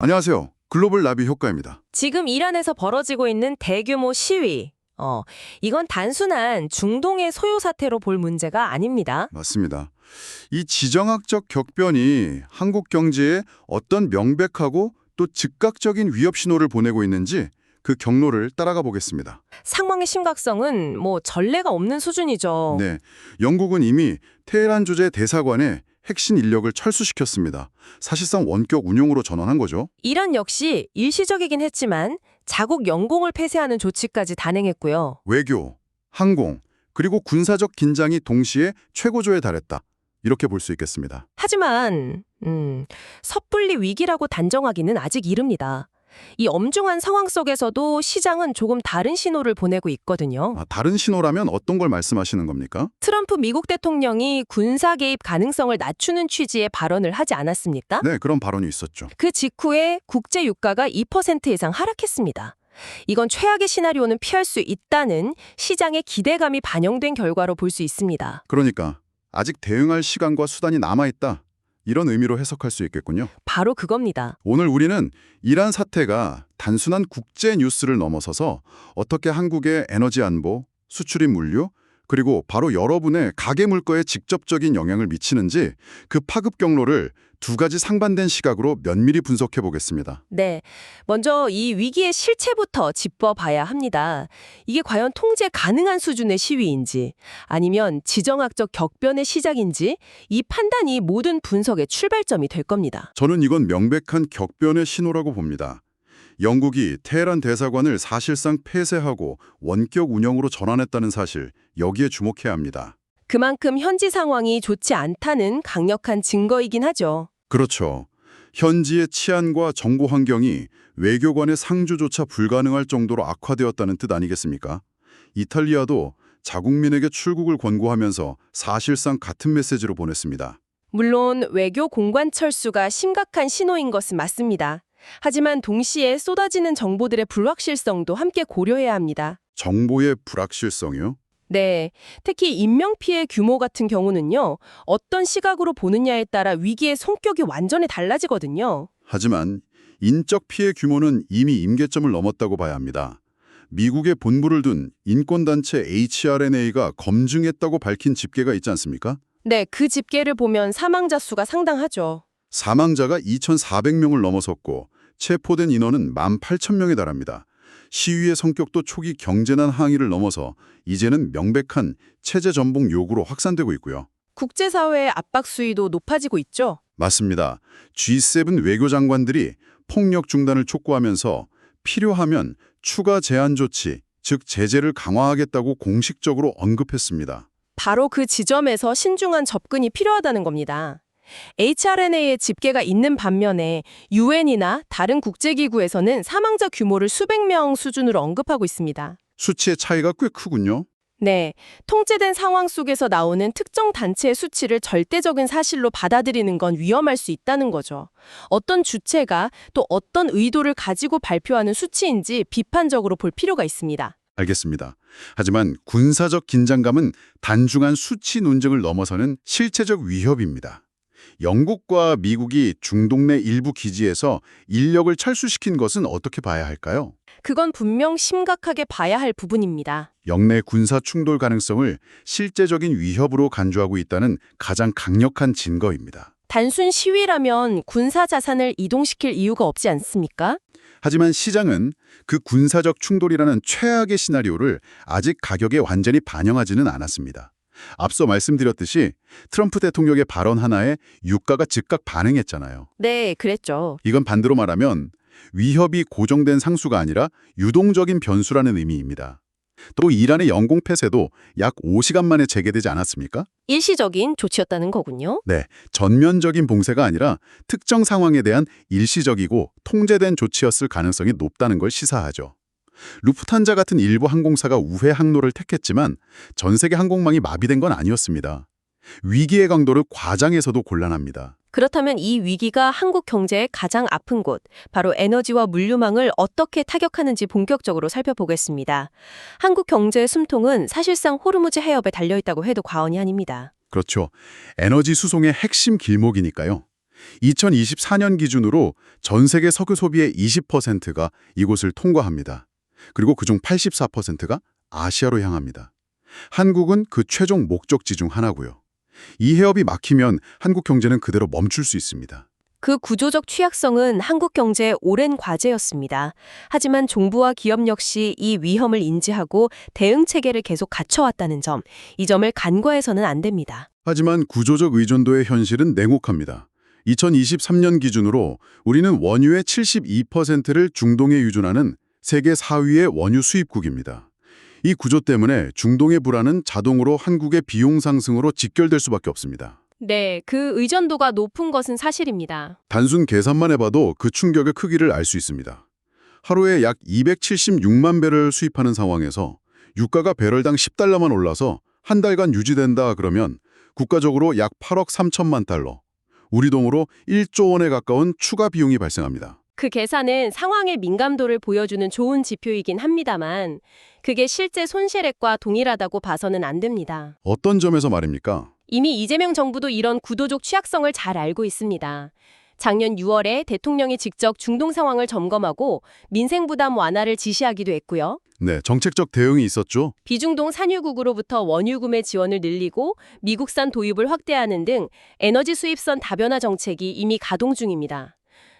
안녕하세요. 글로벌 나비 효과입니다. 지금 이란에서 벌어지고 있는 대규모 시위. 어, 이건 단순한 중동의 소요 사태로 볼 문제가 아닙니다. 맞습니다. 이 지정학적 격변이 한국 경제에 어떤 명백하고 또 즉각적인 위협 신호를 보내고 있는지 그 경로를 따라가 보겠습니다. 상황의 심각성은 뭐 전례가 없는 수준이죠. 네, 영국은 이미 테헤란 주재 대사관에 핵심 인력을 철수시켰습니다. 사실상 원격 운용으로 전환한 거죠. 이란 역시 일시적이긴 했지만 자국 영공을 폐쇄하는 조치까지 단행했고요. 외교, 항공, 그리고 군사적 긴장이 동시에 최고조에 달했다. 이렇게 볼 수 있겠습니다. 하지만 음, 섣불리 위기라고 단정하기는 아직 이릅니다. 이 엄중한 상황 속에서도 시장은 조금 다른 신호를 보내고 있거든요. 아, 다른 신호라면 어떤 걸 말씀하시는 겁니까? 트럼프 미국 대통령이 군사 개입 가능성을 낮추는 취지의 발언을 하지 않았습니까? 네, 그런 발언이 있었죠. 그 직후에 국제 유가가 2% 이상 하락했습니다. 이건 최악의 시나리오는 피할 수 있다는 시장의 기대감이 반영된 결과로 볼 수 있습니다. 그러니까 아직 대응할 시간과 수단이 남아있다. 이런 의미로 해석할 수 있겠군요. 바로 그겁니다. 오늘 우리는 이란 사태가 단순한 국제 뉴스를 넘어서서 어떻게 한국의 에너지 안보, 수출입 물류, 그리고 바로 여러분의 가계 물가에 직접적인 영향을 미치는지 그 파급 경로를 두 가지 상반된 시각으로 면밀히 분석해 보겠습니다. 네. 먼저 이 위기의 실체부터 짚어봐야 합니다. 이게 과연 통제 가능한 수준의 시위인지 아니면 지정학적 격변의 시작인지 이 판단이 모든 분석의 출발점이 될 겁니다. 저는 이건 명백한 격변의 신호라고 봅니다. 영국이 테헤란 대사관을 사실상 폐쇄하고 원격 운영으로 전환했다는 사실, 여기에 주목해야 합니다. 그만큼 현지 상황이 좋지 않다는 강력한 증거이긴 하죠. 그렇죠. 현지의 치안과 정보 환경이 외교관의 상주조차 불가능할 정도로 악화되었다는 뜻 아니겠습니까? 이탈리아도 자국민에게 출국을 권고하면서 사실상 같은 메시지로 보냈습니다. 물론 외교 공관 철수가 심각한 신호인 것은 맞습니다. 하지만 동시에 쏟아지는 정보들의 불확실성도 함께 고려해야 합니다. 정보의 불확실성이요? 네, 특히 인명피해 규모 같은 경우는요, 어떤 시각으로 보느냐에 따라 위기의 성격이 완전히 달라지거든요. 하지만 인적 피해 규모는 이미 임계점을 넘었다고 봐야 합니다. 미국의 본부를 둔 인권단체 HRNA가 검증했다고 밝힌 집계가 있지 않습니까? 네, 그 집계를 보면 사망자 수가 상당하죠. 사망자가 2,400명을 넘어섰고 체포된 인원은 18,000명에 달합니다. 시위의 성격도 초기 경제난 항의를 넘어서 이제는 명백한 체제 전복 요구로 확산되고 있고요. 국제사회의 압박 수위도 높아지고 있죠. 맞습니다. G7 외교장관들이 폭력 중단을 촉구하면서 필요하면 추가 제한 조치, 즉 제재를 강화하겠다고 공식적으로 언급했습니다. 바로 그 지점에서 신중한 접근이 필요하다는 겁니다. HRNA의 집계가 있는 반면에 UN이나 다른 국제기구에서는 사망자 규모를 수백 명 수준으로 언급하고 있습니다. 수치의 차이가 꽤 크군요. 네, 통제된 상황 속에서 나오는 특정 단체의 수치를 절대적인 사실로 받아들이는 건 위험할 수 있다는 거죠. 어떤 주체가 또 어떤 의도를 가지고 발표하는 수치인지 비판적으로 볼 필요가 있습니다. 알겠습니다. 하지만 군사적 긴장감은 단중한 수치 논증을 넘어서는 실체적 위협입니다. 영국과 미국이 중동 내 일부 기지에서 인력을 철수시킨 것은 어떻게 봐야 할까요? 그건 분명 심각하게 봐야 할 부분입니다. 영내 군사 충돌 가능성을 실제적인 위협으로 간주하고 있다는 가장 강력한 증거입니다. 단순 시위라면 군사 자산을 이동시킬 이유가 없지 않습니까? 하지만 시장은 그 군사적 충돌이라는 최악의 시나리오를 아직 가격에 완전히 반영하지는 않았습니다. 앞서 말씀드렸듯이 트럼프 대통령의 발언 하나에 유가가 즉각 반응했잖아요. 네, 그랬죠. 이건 반대로 말하면 위협이 고정된 상수가 아니라 유동적인 변수라는 의미입니다. 또 이란의 영공 폐쇄도 약 5시간 만에 재개되지 않았습니까? 일시적인 조치였다는 거군요. 네, 전면적인 봉쇄가 아니라 특정 상황에 대한 일시적이고 통제된 조치였을 가능성이 높다는 걸 시사하죠. 루프탄자 같은 일부 항공사가 우회 항로를 택했지만 전 세계 항공망이 마비된 건 아니었습니다. 위기의 강도를 과장해서도 곤란합니다. 그렇다면 이 위기가 한국 경제의 가장 아픈 곳, 바로 에너지와 물류망을 어떻게 타격하는지 본격적으로 살펴보겠습니다. 한국 경제의 숨통은 사실상 호르무즈 해협에 달려있다고 해도 과언이 아닙니다. 그렇죠. 에너지 수송의 핵심 길목이니까요. 2024년 기준으로 전 세계 석유 소비의 20%가 이곳을 통과합니다. 그리고 그중 84%가 아시아로 향합니다. 한국은 그 최종 목적지 중 하나고요. 이 해협이 막히면 한국 경제는 그대로 멈출 수 있습니다. 그 구조적 취약성은 한국 경제의 오랜 과제였습니다. 하지만 정부와 기업 역시 이 위험을 인지하고 대응 체계를 계속 갖춰왔다는 점, 이 점을 간과해서는 안 됩니다. 하지만 구조적 의존도의 현실은 냉혹합니다. 2023년 기준으로 우리는 원유의 72%를 중동에 유존하는 세계 4위의 원유 수입국입니다. 이 구조 때문에 중동의 불안은 자동으로 한국의 비용 상승으로 직결될 수밖에 없습니다. 네, 그 의존도가 높은 것은 사실입니다. 단순 계산만 해봐도 그 충격의 크기를 알 수 있습니다. 하루에 약 276만 배를 수입하는 상황에서 유가가 배럴당 10달러만 올라서 한 달간 유지된다 그러면 국가적으로 약 8억 3천만 달러, 우리 돈으로 1조 원에 가까운 추가 비용이 발생합니다. 그 계산은 상황의 민감도를 보여주는 좋은 지표이긴 합니다만 그게 실제 손실액과 동일하다고 봐서는 안 됩니다. 어떤 점에서 말입니까? 이미 이재명 정부도 이런 구도적 취약성을 잘 알고 있습니다. 작년 6월에 대통령이 직접 중동 상황을 점검하고 민생 부담 완화를 지시하기도 했고요. 네, 정책적 대응이 있었죠. 비중동 산유국으로부터 원유 구매 지원을 늘리고 미국산 도입을 확대하는 등 에너지 수입선 다변화 정책이 이미 가동 중입니다.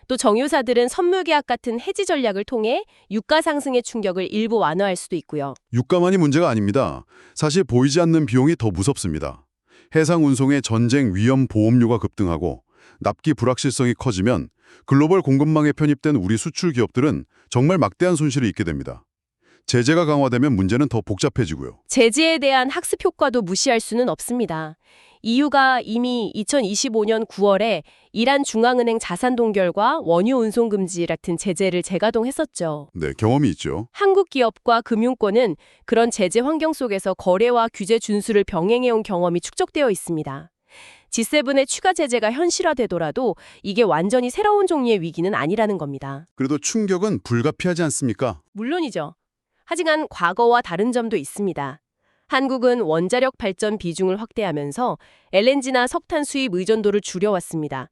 또 정유사들은 선물 계약 같은 해지 전략을 통해 유가 상승의 충격을 일부 완화할 수도 있고요. 유가만이 문제가 아닙니다. 사실 보이지 않는 비용이 더 무섭습니다. 해상 운송의 전쟁 위험 보험료가 급등하고 납기 불확실성이 커지면 글로벌 공급망에 편입된 우리 수출 기업들은 정말 막대한 손실을 입게 됩니다. 제재가 강화되면 문제는 더 복잡해지고요. 제재에 대한 학습 효과도 무시할 수는 없습니다. EU가 이미 2025년 9월에 이란 중앙은행 자산 동결과 원유 운송 금지 같은 제재를 재가동했었죠. 네, 경험이 있죠. 한국 기업과 금융권은 그런 제재 환경 속에서 거래와 규제 준수를 병행해온 경험이 축적되어 있습니다. G7의 추가 제재가 현실화되더라도 이게 완전히 새로운 종류의 위기는 아니라는 겁니다. 그래도 충격은 불가피하지 않습니까? 물론이죠. 하지만 과거와 다른 점도 있습니다. 한국은 원자력 발전 비중을 확대하면서 LNG나 석탄 수입 의존도를 줄여왔습니다.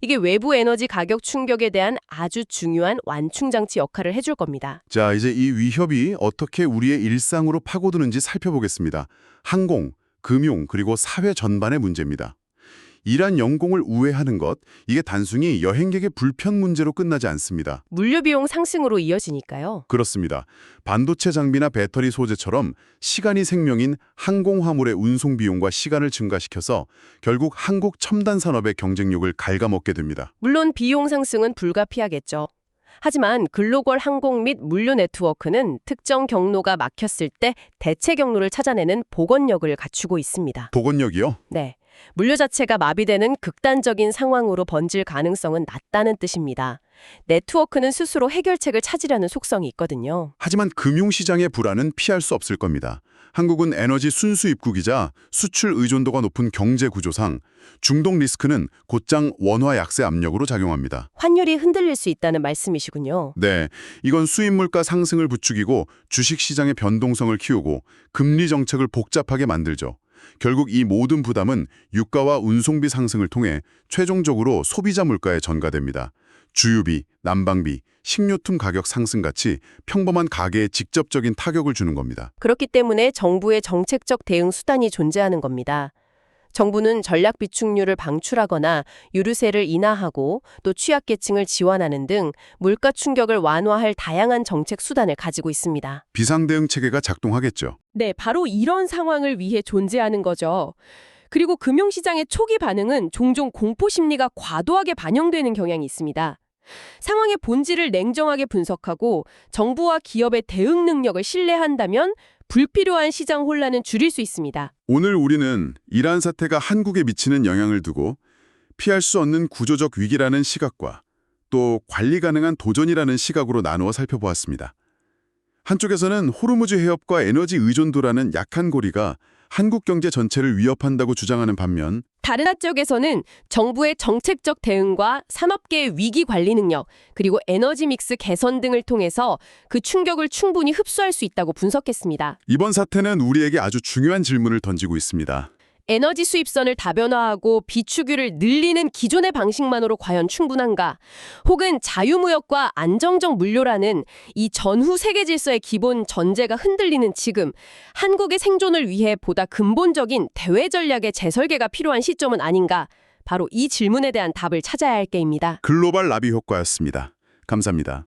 이게 외부 에너지 가격 충격에 대한 아주 중요한 완충 장치 역할을 해줄 겁니다. 자, 이제 이 위협이 어떻게 우리의 일상으로 파고드는지 살펴보겠습니다. 항공, 금융, 그리고 사회 전반의 문제입니다. 이란 영공을 우회하는 것, 이게 단순히 여행객의 불편 문제로 끝나지 않습니다. 물류 비용 상승으로 이어지니까요. 그렇습니다. 반도체 장비나 배터리 소재처럼 시간이 생명인 항공 화물의 운송 비용과 시간을 증가시켜서 결국 한국 첨단 산업의 경쟁력을 갉아먹게 됩니다. 물론 비용 상승은 불가피하겠죠. 하지만 글로벌 항공 및 물류 네트워크는 특정 경로가 막혔을 때 대체 경로를 찾아내는 복원력을 갖추고 있습니다. 복원력이요? 네. 물류 자체가 마비되는 극단적인 상황으로 번질 가능성은 낮다는 뜻입니다. 네트워크는 스스로 해결책을 찾으려는 속성이 있거든요. 하지만 금융시장의 불안은 피할 수 없을 겁니다. 한국은 에너지 순수 입국이자 수출 의존도가 높은 경제 구조상 중동 리스크는 곧장 원화 약세 압력으로 작용합니다. 환율이 흔들릴 수 있다는 말씀이시군요. 네, 이건 수입 물가 상승을 부추기고 주식 시장의 변동성을 키우고 금리 정책을 복잡하게 만들죠. 결국 이 모든 부담은 유가와 운송비 상승을 통해 최종적으로 소비자 물가에 전가됩니다. 주유비, 난방비, 식료품 가격 상승 같이 평범한 가게에 직접적인 타격을 주는 겁니다. 그렇기 때문에 정부의 정책적 대응 수단이 존재하는 겁니다. 정부는 전략 비축률을 방출하거나 유류세를 인하하고 또 취약계층을 지원하는 등 물가 충격을 완화할 다양한 정책 수단을 가지고 있습니다. 비상대응 체계가 작동하겠죠. 네, 바로 이런 상황을 위해 존재하는 거죠. 그리고 금융시장의 초기 반응은 종종 공포 심리가 과도하게 반영되는 경향이 있습니다. 상황의 본질을 냉정하게 분석하고 정부와 기업의 대응 능력을 신뢰한다면 불필요한 시장 혼란은 줄일 수 있습니다. 오늘 우리는 이란 사태가 한국에 미치는 영향을 두고 피할 수 없는 구조적 위기라는 시각과 또 관리 가능한 도전이라는 시각으로 나누어 살펴보았습니다. 한쪽에서는 호르무즈 해협과 에너지 의존도라는 약한 고리가 한국 경제 전체를 위협한다고 주장하는 반면 다른 한쪽에서는 정부의 정책적 대응과 산업계의 위기 관리 능력, 그리고 에너지 믹스 개선 등을 통해서 그 충격을 충분히 흡수할 수 있다고 분석했습니다. 이번 사태는 우리에게 아주 중요한 질문을 던지고 있습니다. 에너지 수입선을 다변화하고 비축유를 늘리는 기존의 방식만으로 과연 충분한가? 혹은 자유무역과 안정적 물류라는 이 전후 세계 질서의 기본 전제가 흔들리는 지금 한국의 생존을 위해 보다 근본적인 대외 전략의 재설계가 필요한 시점은 아닌가? 바로 이 질문에 대한 답을 찾아야 할 게입니다. 글로벌 나비 효과였습니다. 감사합니다.